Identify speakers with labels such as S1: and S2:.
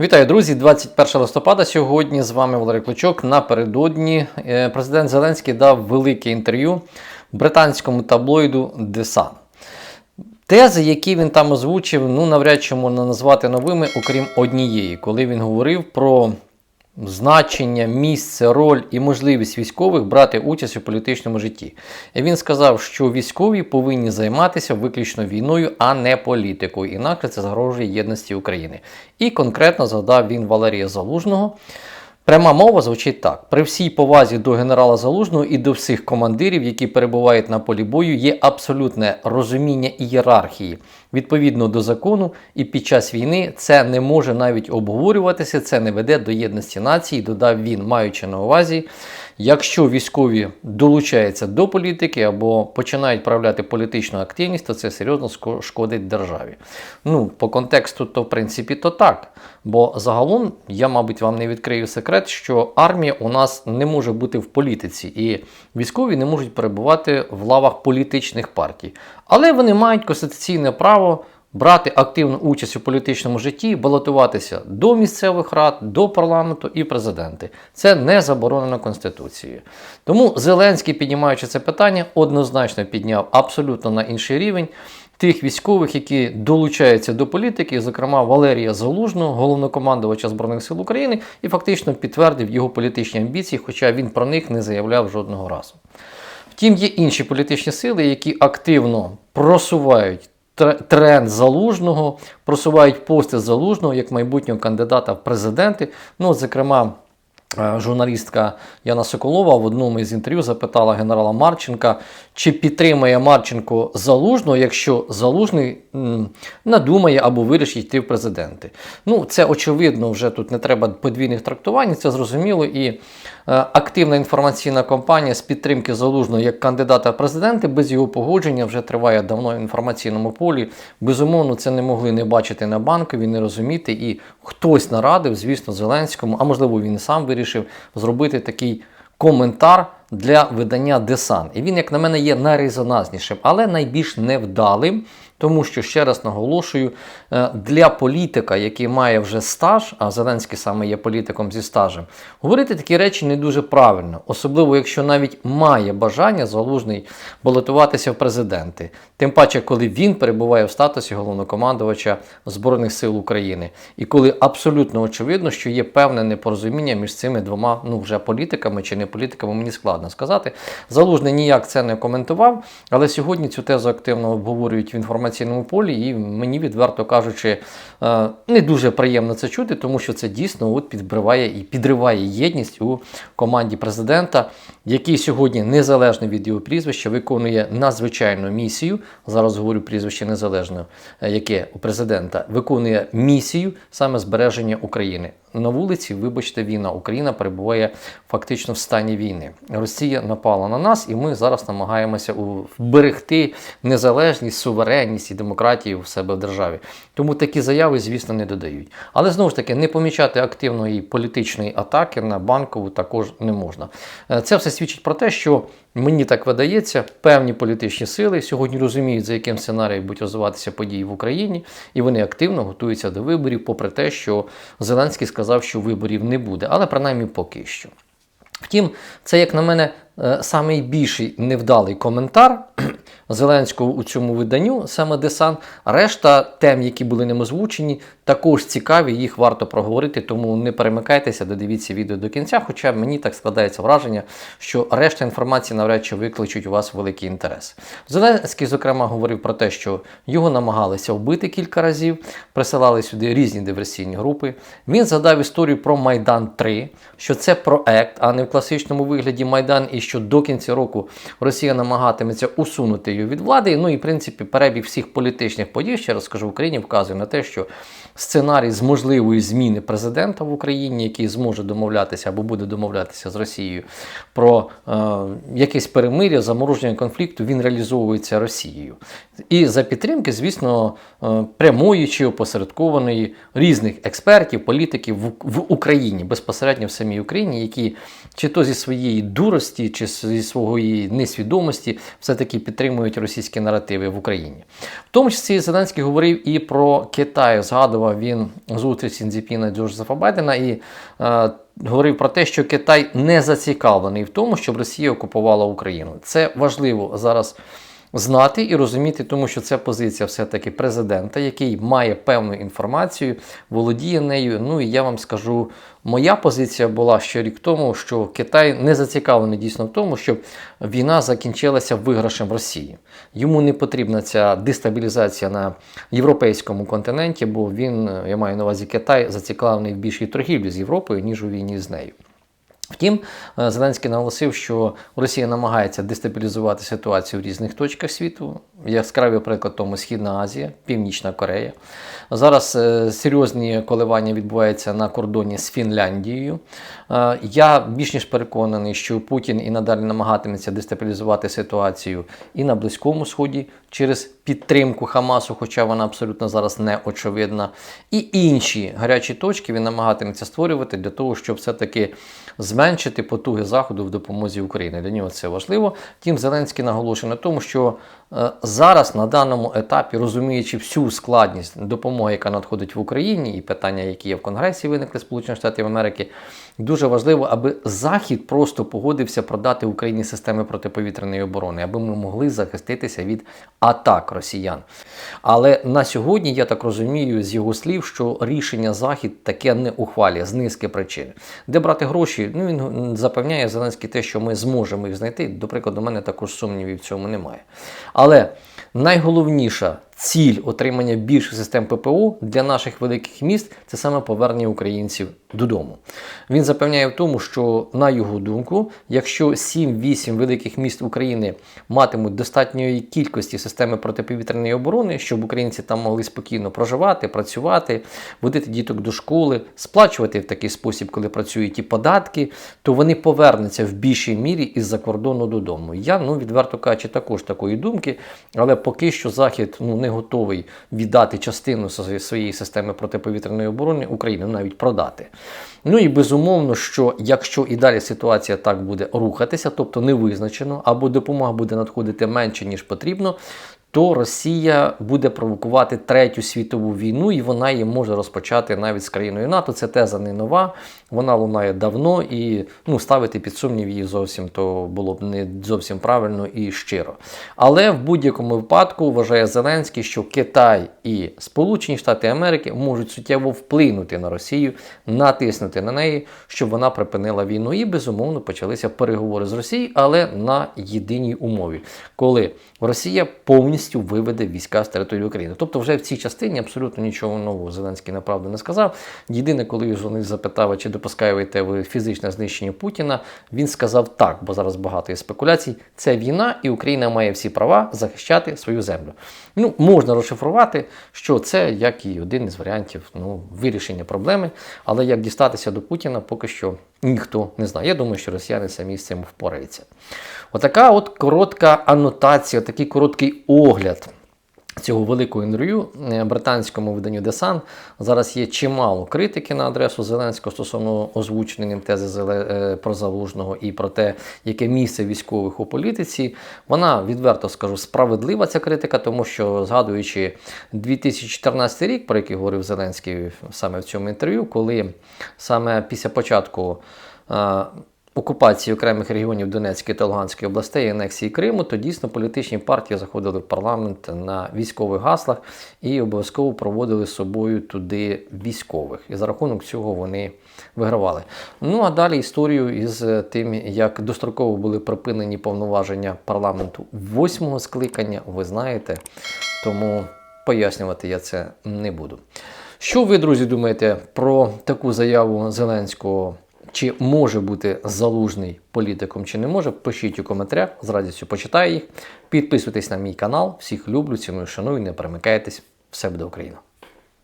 S1: Вітаю, друзі! 21 листопада сьогодні з вами Валерій Клочок. Напередодні е, президент Зеленський дав велике інтерв'ю британському таблоїду The Sun. Тези, які він там озвучив, ну навряд чи можна назвати новими, окрім однієї, коли він говорив про значення, місце, роль і можливість військових брати участь у політичному житті. І він сказав, що військові повинні займатися виключно війною, а не політикою. Інакше це загрожує єдності України. І конкретно згадав він Валерія Залужного. Пряма мова звучить так: при всій повазі до генерала Залужного і до всіх командирів, які перебувають на полі бою, є абсолютне розуміння ієрархії відповідно до закону, і під час війни це не може навіть обговорюватися, це не веде до єдності нації, додав він, маючи на увазі. Якщо військові долучаються до політики або починають проявляти політичну активність, то це серйозно шкодить державі. Ну, по контексту, то в принципі то так. Бо загалом я, мабуть, вам не відкрию секрет, що армія у нас не може бути в політиці, і військові не можуть перебувати в лавах політичних партій. Але вони мають конституційне право брати активну участь у політичному житті, балотуватися до місцевих рад, до парламенту і президенти. Це не заборонено Конституцією. Тому Зеленський, піднімаючи це питання, однозначно підняв абсолютно на інший рівень. Тих військових, які долучаються до політики, зокрема Валерія Залужного, головнокомандувача Збройних сил України, і фактично підтвердив його політичні амбіції, хоча він про них не заявляв жодного разу. Втім, є інші політичні сили, які активно просувають тренд залужного, просувають пости залужного як майбутнього кандидата в президенти. Ну, зокрема. Е, Журналістка Яна Соколова в одному із інтерв'ю запитала генерала Марченка, чи підтримає Марченко залужного, якщо залужний надумає або вирішить йти в президенти. Ну, це очевидно, вже тут не треба подвійних трактувань, це зрозуміло. І е, активна інформаційна кампанія з підтримки залужного як кандидата в президенти без його погодження вже триває давно в інформаційному полі. Безумовно, це не могли не бачити на банкові, не розуміти. І хтось нарадив, звісно, Зеленському, а можливо, він і сам вирішив зробити такий коментар для видання Десан. І він, як на мене, є найрезонанснішим, але найбільш невдалим. Тому що, ще раз наголошую, е, для політика, який має вже стаж, а Зеленський саме є політиком зі стажем, говорити такі речі не дуже правильно, особливо якщо навіть має бажання залужний балотуватися в президенти. Тим паче, коли він перебуває в статусі головнокомандувача Збройних сил України, і коли абсолютно очевидно, що є певне непорозуміння між цими двома ну вже політиками чи не політиками, мені складно сказати. Залужний ніяк це не коментував, але сьогодні цю тезу активно обговорюють в інформаційному полі, і мені, відверто кажучи, е, не дуже приємно це чути, тому що це дійсно от підбриває і підриває єдність у команді президента, який сьогодні незалежно від його прізвища виконує надзвичайну місію. Зараз говорю прізвище незалежно, е, яке у президента виконує місію саме збереження України. На вулиці, вибачте, війна. Україна перебуває фактично в стані війни. Росія напала на нас, і ми зараз намагаємося вберегти незалежність, суверенність і демократію в себе в державі. Тому такі заяви, звісно, не додають. Але знову ж таки, не помічати активної політичної атаки на банкову також не можна. Е, Це все свідчить про те, що мені так видається, певні політичні сили сьогодні розуміють, за яким сценарієм будуть розвиватися події в Україні, і вони активно готуються до виборів, попри те, що Зеленський сказав, що виборів не буде, але принаймні поки що. Втім, це, як на мене, е, самий більший невдалий коментар Зеленського у цьому виданню, саме Десан. Решта тем, які були ним озвучені, також цікаві, їх варто проговорити, тому не перемикайтеся, додивіться відео до кінця. Хоча мені так складається враження, що решта інформації навряд чи викличуть у вас великий інтерес. Зеленський, зокрема, говорив про те, що його намагалися вбити кілька разів, присилали сюди різні диверсійні групи. Він згадав історію про Майдан 3, що це проект, а не в класичному вигляді Майдан, і що до кінця року Росія намагатиметься усунути його від влади. Ну і в принципі перебіг всіх політичних подій, ще раз скажу, в Україні вказує на те, що сценарій з можливої зміни президента в Україні, який зможе домовлятися або буде домовлятися з Росією про е, якесь перемир'я, замороження конфлікту, він реалізовується Росією. І за підтримки, звісно, е, прямої чи опосередкованої різних експертів, політиків в, в Україні, безпосередньо в самій Україні, які чи то зі своєї дурості, чи зі своєї несвідомості все-таки підтримують російські наративи в Україні. В тому числі Зеленський говорив і про Китай, згадував згадував він зустріч Сінзіпіна Джозефа Байдена і е, говорив про те, що Китай не зацікавлений в тому, щоб Росія окупувала Україну. Це важливо зараз знати і розуміти, тому що це позиція все-таки президента, який має певну інформацію, володіє нею. Ну і я вам скажу, моя позиція була ще рік тому, що Китай не зацікавлений дійсно в тому, щоб війна закінчилася виграшем Росії. Йому не потрібна ця дестабілізація на європейському континенті, бо він, я маю на увазі Китай, зацікавлений в більшій торгівлі з Європою, ніж у війні з нею. Втім, е, Зеленський наголосив, що Росія намагається дестабілізувати ситуацію в різних точках світу. Яскравий приклад тому Східна Азія, Північна Корея. Зараз е, серйозні коливання відбуваються на кордоні з Фінляндією. Е, Я більш ніж переконаний, що Путін і надалі намагатиметься дестабілізувати ситуацію і на Близькому Сході через підтримку Хамасу, хоча вона абсолютно зараз не очевидна. І інші гарячі точки він намагатиметься створювати для того, щоб все-таки зменшити потуги Заходу в допомозі Україні. Для нього це важливо. Тім Зеленський наголошує на тому, що е, зараз на даному етапі, розуміючи всю складність допомоги, яка надходить в Україні, і питання, які є в Конгресі, виникли Сполучених Штатів Америки, дуже важливо, аби Захід просто погодився продати Україні системи протиповітряної оборони, аби ми могли захиститися від атак росіян. Але на сьогодні я так розумію з його слів, що рішення Захід таке не ухвалює з низки причин. Де брати гроші? Ну він запевняє Зеленський те, що ми зможемо їх знайти. До прикладу, у мене також сумнівів в цьому немає. Але найголовніша ціль отримання більших систем ППО для наших великих міст це саме повернення українців додому. Він запевняє в тому, що на його думку, якщо 7-8 великих міст України матимуть достатньої кількості системи протиповітряної оборони, щоб українці там могли спокійно проживати, працювати, водити діток до школи, сплачувати в такий спосіб, коли працюють і податки, то вони повернуться в більшій мірі із-за кордону додому. Я ну відверто кажучи, також такої думки, але поки що захід ну не готовий віддати частину своєї системи протиповітряної оборони Україні, навіть продати. Ну і безумовно, що якщо і далі ситуація так буде рухатися, тобто не визначено, або допомога буде надходити менше, ніж потрібно, то Росія буде провокувати третю світову війну, і вона її може розпочати навіть з країною НАТО. Це теза не нова, вона лунає давно і ну, ставити під сумнів її зовсім то було б не зовсім правильно і щиро. Але в будь-якому випадку вважає Зеленський, що Китай і Сполучені Штати Америки можуть суттєво вплинути на Росію, натиснути на неї, щоб вона припинила війну. І безумовно почалися переговори з Росією, але на єдиній умові, коли Росія повністю виведе війська з території України. Тобто, вже в цій частині абсолютно нічого нового Зеленський направду не сказав. Єдине, коли журналіст запитав, чи допускаєте ви фізичне знищення Путіна, він сказав так, бо зараз багато є спекуляцій. Це війна, і Україна має всі права захищати свою землю. Ну, можна розшифрувати, що це як і один із варіантів ну, вирішення проблеми, але як дістатися до Путіна, поки що ніхто не знає. Я думаю, що росіяни самі з цим впораються. Отака от коротка анотація, такий короткий огляд. Цього великого інтерв'ю е, британському виданню The Sun зараз є чимало критики на адресу Зеленського стосовно озвученої ним тези е, про залужного і про те, яке місце військових у політиці. Вона відверто скажу справедлива ця критика, тому що згадуючи 2014 рік, про який говорив Зеленський саме в цьому інтерв'ю, коли саме після початку. Окупації окремих регіонів Донецької та Луганської областей і анексії Криму, то дійсно політичні партії заходили в парламент на військових гаслах і обов'язково проводили з собою туди військових. І за рахунок цього вони вигравали. Ну а далі історію із тим, як достроково були припинені повноваження парламенту восьмого скликання, ви знаєте, тому пояснювати я це не буду. Що ви, друзі, думаєте про таку заяву Зеленського? Чи може бути залужний політиком, чи не може, пишіть у коментарях, з радістю почитаю їх. Підписуйтесь на мій канал. Всіх люблю, ціную, шаную, не перемикайтесь. Все буде Україна!